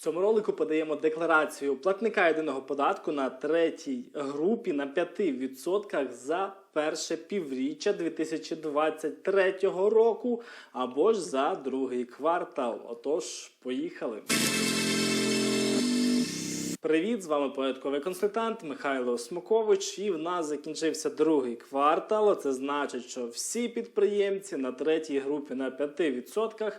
Цьому ролику подаємо декларацію платника єдиного податку на третій групі на 5% за перше півріччя 2023 року або ж за другий квартал. Отож, поїхали. Привіт, з вами порядковий консультант Михайло Смокович. І в нас закінчився другий квартал. Це значить, що всі підприємці на третій групі на 5%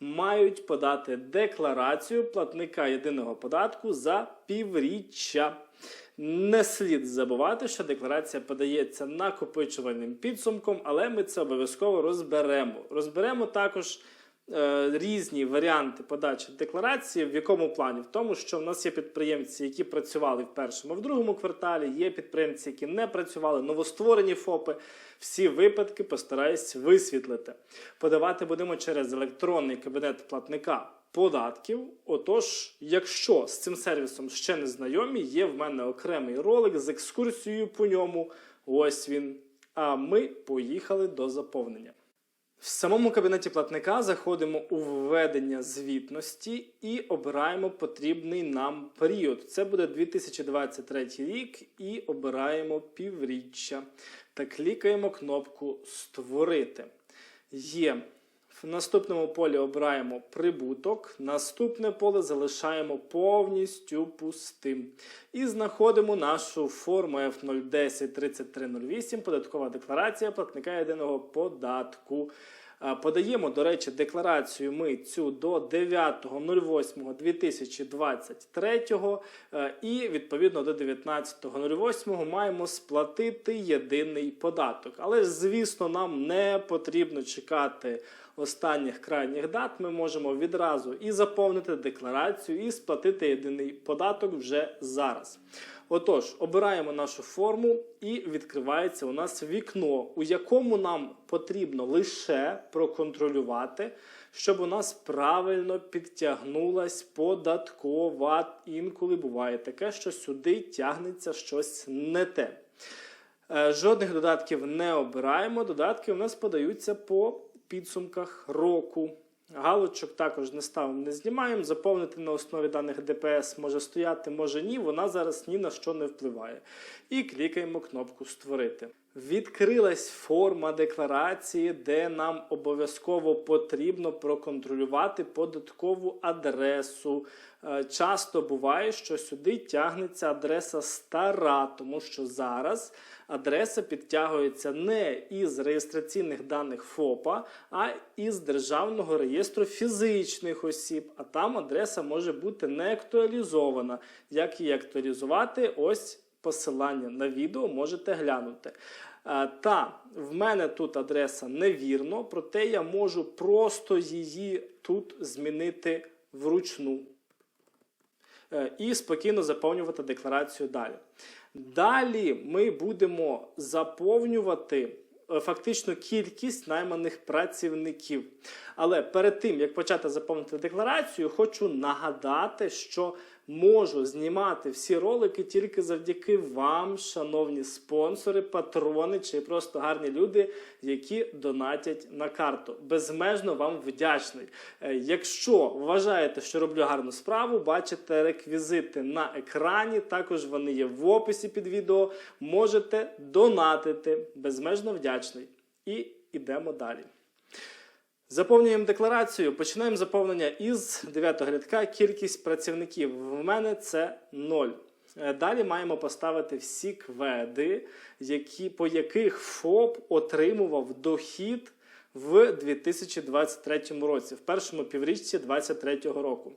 мають подати декларацію платника єдиного податку за півріччя. Не слід забувати, що декларація подається накопичувальним підсумком, але ми це обов'язково розберемо. Розберемо також різні варіанти подачі декларації. В якому плані? В тому, що в нас є підприємці, які працювали в першому, в другому кварталі, є підприємці, які не працювали, новостворені ФОПи. Всі випадки постараюсь висвітлити. Подавати будемо через електронний кабінет платника податків. Отож, якщо з цим сервісом ще не знайомі, є в мене окремий ролик з екскурсією по ньому. Ось він. А ми поїхали до заповнення. В самому кабінеті платника заходимо у введення звітності і обираємо потрібний нам період. Це буде 2023 рік і обираємо півріччя та клікаємо кнопку Створити. Є. В наступному полі обираємо прибуток. Наступне поле залишаємо повністю пустим. І знаходимо нашу форму F0103308, податкова декларація платника єдиного податку. Подаємо, до речі, декларацію ми цю до 9.08.2023 е, і відповідно до 19.08 маємо сплатити єдиний податок. Але, звісно, нам не потрібно чекати останніх крайніх дат. Ми можемо відразу і заповнити декларацію, і сплатити єдиний податок вже зараз. Отож, обираємо нашу форму і відкривається у нас вікно, у якому нам потрібно лише проконтролювати, щоб у нас правильно підтягнулась податкова. Інколи буває таке, що сюди тягнеться щось не те. Е, Жодних додатків не обираємо. Додатки у нас подаються по підсумках року. Галочок також не ставимо, не знімаємо. Заповнити на основі даних ДПС може стояти, може ні. Вона зараз ні на що не впливає. І клікаємо кнопку Створити. Відкрилась форма декларації, де нам обов'язково потрібно проконтролювати податкову адресу. Е, Часто буває, що сюди тягнеться адреса стара, тому що зараз адреса підтягується не із реєстраційних даних ФОПа, а із Державного реєстру фізичних осіб. А там адреса може бути не актуалізована. Як її актуалізувати? Ось посилання на відео можете глянути. Е, Та в мене тут адреса невірно, проте я можу просто її тут змінити вручну. Е, і спокійно заповнювати декларацію далі. Далі ми будемо заповнювати е, фактично кількість найманих працівників. Але перед тим, як почати заповнити декларацію, хочу нагадати, що можу знімати всі ролики тільки завдяки вам, шановні спонсори, патрони чи просто гарні люди, які донатять на карту. Безмежно вам вдячний. Е, Якщо вважаєте, що роблю гарну справу, бачите реквізити на екрані. Також вони є в описі під відео. Можете донатити. Безмежно вдячний. І йдемо далі. Заповнюємо декларацію. Починаємо заповнення із 9 рядка. Кількість працівників. В мене це 0. Е, Далі маємо поставити всі кведи, які, по яких ФОП отримував дохід в 2023 році, в першому піврічці 2023 року.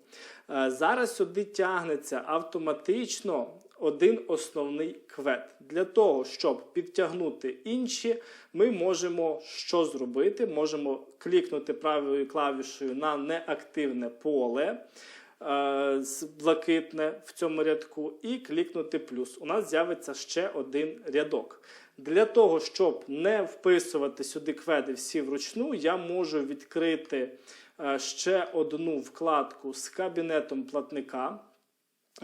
Е, Зараз сюди тягнеться автоматично один основний квет. Для того, щоб підтягнути інші, ми можемо що зробити? Можемо клікнути правою клавішею на неактивне поле. е, Блакитне в цьому рядку, і клікнути плюс. У нас з'явиться ще один рядок. Для того, щоб не вписувати сюди кведи всі вручну, я можу відкрити е, ще одну вкладку з кабінетом платника.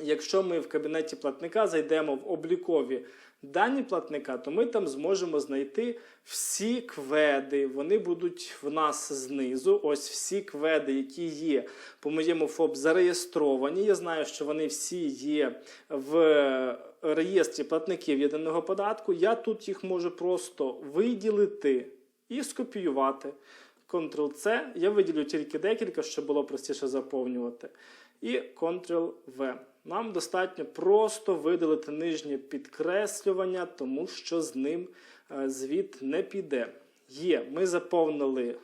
Якщо ми в кабінеті платника зайдемо в облікові дані платника, то ми там зможемо знайти всі кведи. Вони будуть в нас знизу. Ось всі кведи, які є по моєму ФОП зареєстровані. Я знаю, що вони всі є в реєстрі платників єдиного податку. Я тут їх можу просто виділити і скопіювати. Ctrl-C. Я виділю тільки декілька, щоб було простіше заповнювати. І Ctrl-V. Нам достатньо просто видалити нижнє підкреслювання, тому що з ним е, звіт не піде. Є, ми заповнили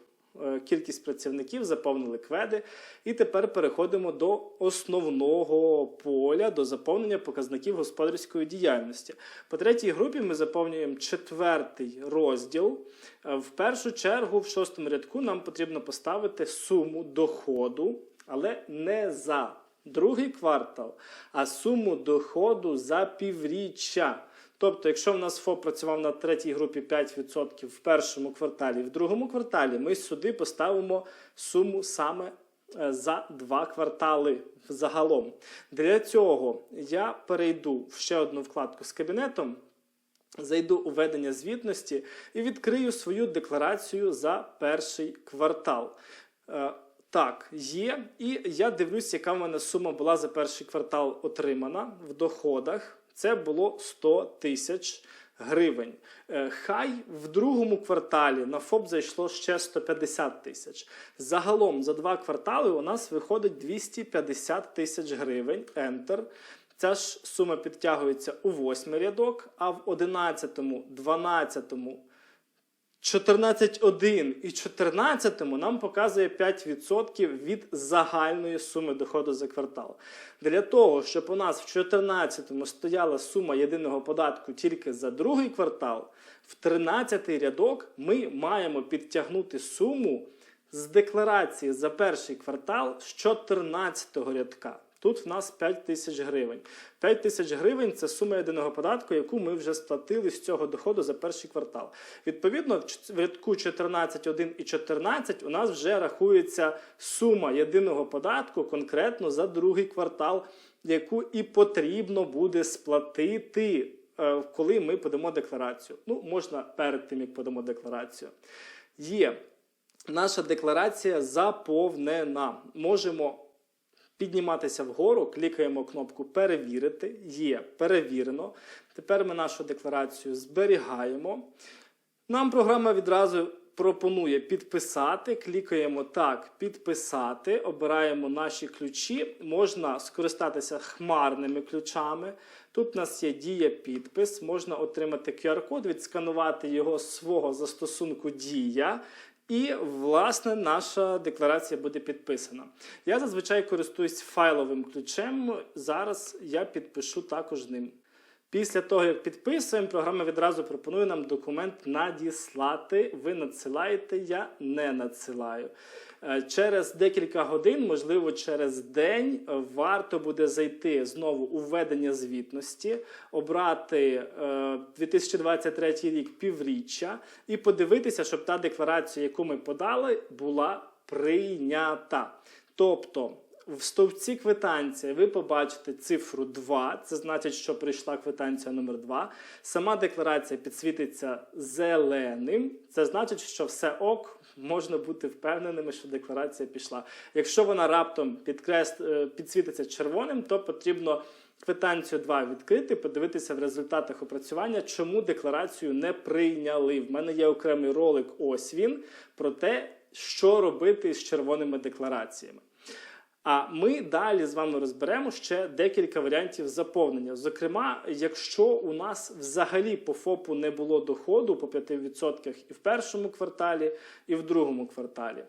е, кількість працівників, заповнили кведи, і тепер переходимо до основного поля, до заповнення показників господарської діяльності. По третій групі ми заповнюємо четвертий розділ. Е, В першу чергу, в шостому рядку, нам потрібно поставити суму доходу, але не за другий квартал, а суму доходу за півріччя. Тобто, якщо в нас ФОП працював на третій групі 5% в першому кварталі, в другому кварталі ми сюди поставимо суму саме е, за два квартали загалом. Для цього я перейду в ще одну вкладку з кабінетом. Зайду у ведення звітності і відкрию свою декларацію за перший квартал. Так, є. І я дивлюсь, яка в мене сума була за перший квартал отримана в доходах. Це було 100 тисяч гривень. Е, Хай в другому кварталі на ФОП зайшло ще 150 тисяч. Загалом за два квартали у нас виходить 250 тисяч гривень. Ентер. Ця ж сума підтягується у восьмий рядок, а в 11, 12, 14.1 і 14 нам показує 5% від загальної суми доходу за квартал. Для того, щоб у нас в 14 стояла сума єдиного податку тільки за другий квартал, в 13 рядок ми маємо підтягнути суму з декларації за перший квартал з 14 рядка. Тут в нас 5 тисяч гривень. 5 тисяч гривень це сума єдиного податку, яку ми вже сплатили з цього доходу за перший квартал. Відповідно, в рядку 14.1 і 14 у нас вже рахується сума єдиного податку конкретно за другий квартал, яку і потрібно буде сплатити, е, коли ми подамо декларацію. Ну, можна перед тим, як подамо декларацію. Є. Наша декларація заповнена. Можемо підніматися вгору, клікаємо кнопку Перевірити. Є перевірено. Тепер ми нашу декларацію зберігаємо. Нам програма відразу пропонує підписати. Клікаємо так, підписати, обираємо наші ключі. Можна скористатися хмарними ключами. Тут у нас є дія підпис, можна отримати QR-код, відсканувати його з свого застосунку Дія. І, власне, наша декларація буде підписана. Я зазвичай користуюсь файловим ключем. Зараз я підпишу також ним. Після того, як підписуємо, програма відразу пропонує нам документ надіслати. Ви надсилаєте, я не надсилаю. Е, Через декілька годин, можливо, через день, е, варто буде зайти знову у введення звітності, обрати е, 2023 рік півріччя і подивитися, щоб та декларація, яку ми подали, була прийнята. Тобто. В стовпці квитанції ви побачите цифру 2, це значить, що прийшла квитанція номер 2. Сама декларація підсвітиться зеленим, це значить, що все ок, можна бути впевненими, що декларація пішла. Якщо вона раптом підкрес... е, підсвітиться червоним, то потрібно квитанцію 2 відкрити, подивитися в результатах опрацювання, чому декларацію не прийняли. В мене є окремий ролик, ось він, про те, що робити з червоними деклараціями. А ми далі з вами розберемо ще декілька варіантів заповнення. Зокрема, якщо у нас взагалі по ФОПу не було доходу по 5% і в першому кварталі, і в другому кварталі.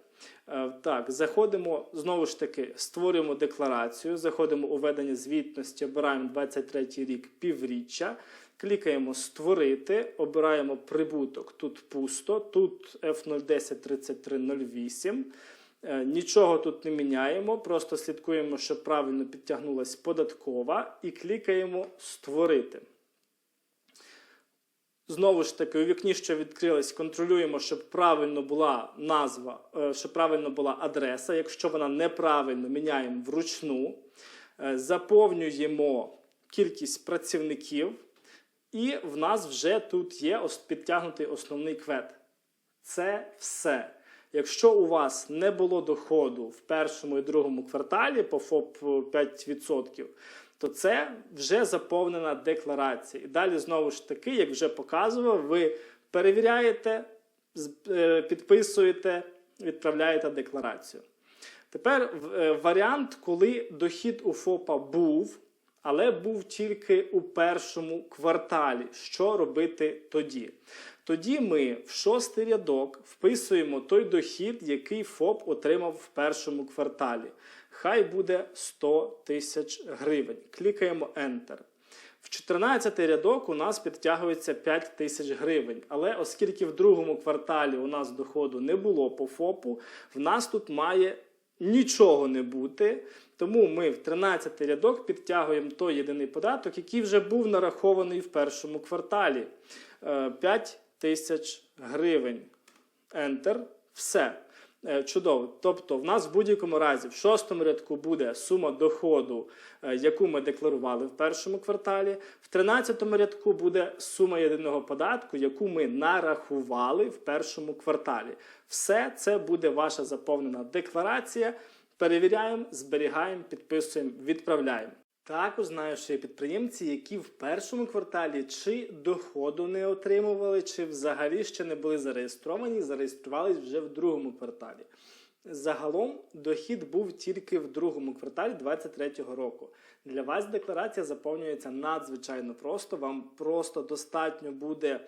Е, Так, заходимо знову ж таки, створюємо декларацію, заходимо у ведення звітності, обираємо 23 рік півріччя. Клікаємо Створити, обираємо прибуток. Тут пусто, тут F0103308. Е, Нічого тут не міняємо, просто слідкуємо, щоб правильно підтягнулася податкова, і клікаємо Створити. Знову ж таки, у вікні, що відкрилось, контролюємо, щоб правильно була назва, е, щоб правильно була адреса. Якщо вона неправильно, міняємо вручну. Е, Заповнюємо кількість працівників, і в нас вже тут є підтягнутий основний квет. Це все. Якщо у вас не було доходу в першому і другому кварталі по ФОП 5%, то це вже заповнена декларація. І далі, знову ж таки, як вже показував, ви перевіряєте, е, підписуєте, відправляєте декларацію. Тепер е, варіант, коли дохід у ФОПа був, але був тільки у першому кварталі. Що робити тоді? Тоді ми в шостий рядок вписуємо той дохід, який ФОП отримав в першому кварталі. Хай буде 100 тисяч гривень. Клікаємо Enter. В 14 рядок у нас підтягується 5 тисяч гривень. Але оскільки в другому кварталі у нас доходу не було по ФОПу, в нас тут має нічого не бути. Тому ми в 13 рядок підтягуємо той єдиний податок, який вже був нарахований в першому кварталі. 5 тисяч гривень. Enter. Все. Е, Чудово. Тобто, в нас в будь-якому разі в шостому рядку буде сума доходу, е, яку ми декларували в першому кварталі. В тринадцятому рядку буде сума єдиного податку, яку ми нарахували в першому кварталі. Все це буде ваша заповнена декларація. Перевіряємо, зберігаємо, підписуємо, відправляємо. Також знаю, що є підприємці, які в першому кварталі чи доходу не отримували, чи взагалі ще не були зареєстровані, зареєструвались вже в другому кварталі. Загалом дохід був тільки в другому кварталі 2023 року. Для вас декларація заповнюється надзвичайно просто. Вам просто достатньо буде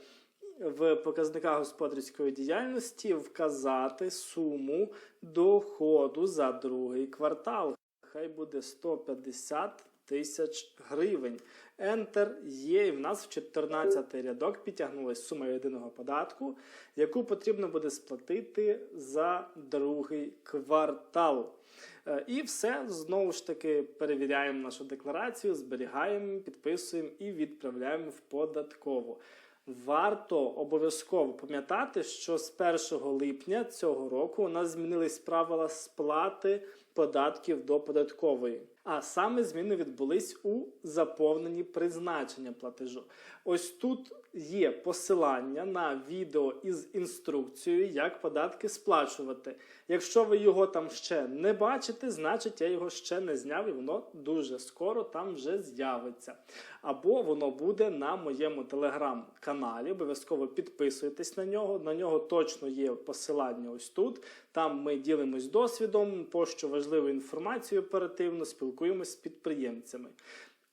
в показниках господарської діяльності вказати суму доходу за другий квартал. Хай буде 150 тисяч гривень. Enter є, і в нас в 14 рядок підтягнулася сума єдиного податку, яку потрібно буде сплатити за другий квартал. Е, І все знову ж таки перевіряємо нашу декларацію, зберігаємо, підписуємо і відправляємо в податкову. Варто обов'язково пам'ятати, що з 1 липня цього року у нас змінились правила сплати податків до податкової. А саме зміни відбулись у заповненні призначення платежу. Ось тут є посилання на відео із інструкцією, як податки сплачувати. Якщо ви його там ще не бачите, значить я його ще не зняв і воно дуже скоро там вже з'явиться. Або воно буде на моєму телеграм-каналі. Обов'язково підписуйтесь на нього. На нього точно є посилання ось тут. Там ми ділимось досвідом, пощо важливу інформацію оперативно, спілкуємось з підприємцями.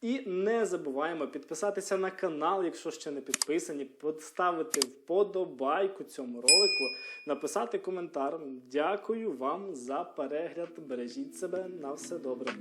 І не забуваємо підписатися на канал, якщо ще не підписані, поставити вподобайку цьому ролику, написати коментар. Дякую вам за перегляд. Бережіть себе на все добре.